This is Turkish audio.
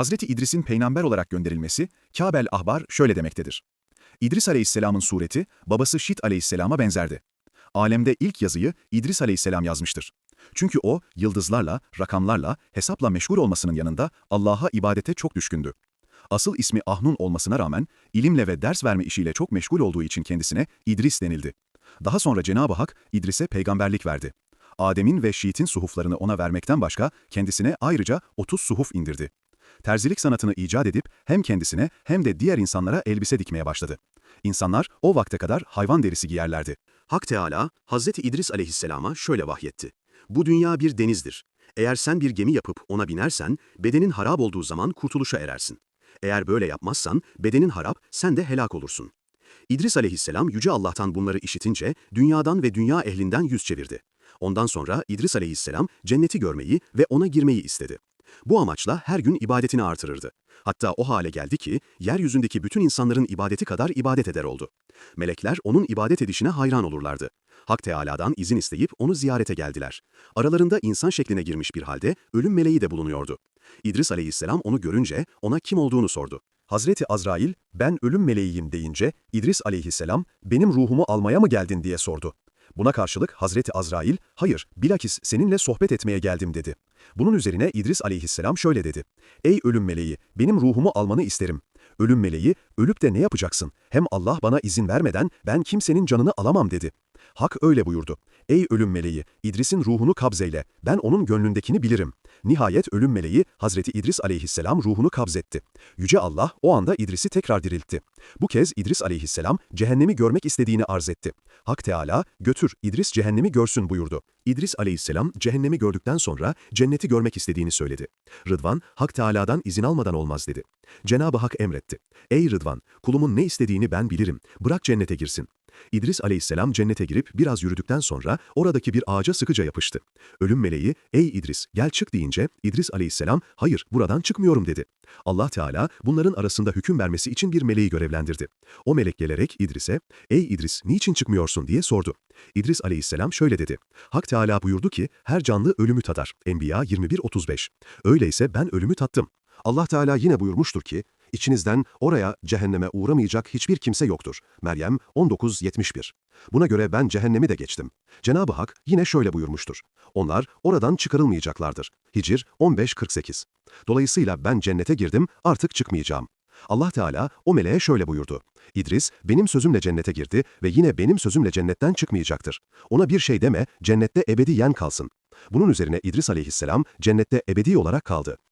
Hazreti İdris'in peygamber olarak gönderilmesi, Kâbel Ahbar şöyle demektedir. İdris aleyhisselamın sureti, babası Şit aleyhisselama benzerdi. Alemde ilk yazıyı İdris aleyhisselam yazmıştır. Çünkü o, yıldızlarla, rakamlarla, hesapla meşgul olmasının yanında Allah'a ibadete çok düşkündü. Asıl ismi Ahnun olmasına rağmen, ilimle ve ders verme işiyle çok meşgul olduğu için kendisine İdris denildi. Daha sonra Cenab-ı Hak, İdris'e peygamberlik verdi. Adem'in ve Şiit'in suhuflarını ona vermekten başka, kendisine ayrıca 30 suhuf indirdi. Terzilik sanatını icat edip hem kendisine hem de diğer insanlara elbise dikmeye başladı. İnsanlar o vakte kadar hayvan derisi giyerlerdi. Hak Teala, Hazreti İdris aleyhisselama şöyle vahyetti. Bu dünya bir denizdir. Eğer sen bir gemi yapıp ona binersen, bedenin harap olduğu zaman kurtuluşa erersin. Eğer böyle yapmazsan, bedenin harap, sen de helak olursun. İdris aleyhisselam Yüce Allah'tan bunları işitince, dünyadan ve dünya ehlinden yüz çevirdi. Ondan sonra İdris aleyhisselam cenneti görmeyi ve ona girmeyi istedi. Bu amaçla her gün ibadetini artırırdı. Hatta o hale geldi ki, yeryüzündeki bütün insanların ibadeti kadar ibadet eder oldu. Melekler onun ibadet edişine hayran olurlardı. Hak Teâlâ'dan izin isteyip onu ziyarete geldiler. Aralarında insan şekline girmiş bir halde ölüm meleği de bulunuyordu. İdris aleyhisselam onu görünce ona kim olduğunu sordu. Hazreti Azrail, ben ölüm meleğiyim deyince İdris aleyhisselam, benim ruhumu almaya mı geldin diye sordu. Buna karşılık Hazreti Azrail, hayır, bilakis seninle sohbet etmeye geldim dedi. Bunun üzerine İdris aleyhisselam şöyle dedi. Ey ölüm meleği, benim ruhumu almanı isterim. Ölüm meleği, ölüp de ne yapacaksın? Hem Allah bana izin vermeden ben kimsenin canını alamam dedi. Hak öyle buyurdu. Ey ölüm meleği, İdris'in ruhunu kabzeyle, ben onun gönlündekini bilirim. Nihayet ölüm meleği Hazreti İdris aleyhisselam ruhunu kabzetti. Yüce Allah o anda İdris'i tekrar diriltti. Bu kez İdris aleyhisselam cehennemi görmek istediğini arz etti. Hak Teala götür İdris cehennemi görsün buyurdu. İdris aleyhisselam cehennemi gördükten sonra cenneti görmek istediğini söyledi. Rıdvan, Hak Teala'dan izin almadan olmaz dedi. Cenab-ı Hak emretti. Ey Rıdvan, kulumun ne istediğini ben bilirim. Bırak cennete girsin. İdris aleyhisselam cennete girip biraz yürüdükten sonra oradaki bir ağaca sıkıca yapıştı. Ölüm meleği, ey İdris gel çık deyince İdris aleyhisselam hayır buradan çıkmıyorum dedi. Allah Teala bunların arasında hüküm vermesi için bir meleği görevlendirdi. O melek gelerek İdris'e, ey İdris niçin çıkmıyorsun diye sordu. İdris aleyhisselam şöyle dedi. Hak Teala buyurdu ki her canlı ölümü tadar. Enbiya 21.35 Öyleyse ben ölümü tattım. Allah Teala yine buyurmuştur ki, İçinizden oraya cehenneme uğramayacak hiçbir kimse yoktur. Meryem 19.71 Buna göre ben cehennemi de geçtim. Cenab-ı Hak yine şöyle buyurmuştur. Onlar oradan çıkarılmayacaklardır. Hicr 15.48 Dolayısıyla ben cennete girdim, artık çıkmayacağım. Allah Teala o meleğe şöyle buyurdu. İdris, benim sözümle cennete girdi ve yine benim sözümle cennetten çıkmayacaktır. Ona bir şey deme, cennette ebediyen kalsın. Bunun üzerine İdris aleyhisselam cennette ebedi olarak kaldı.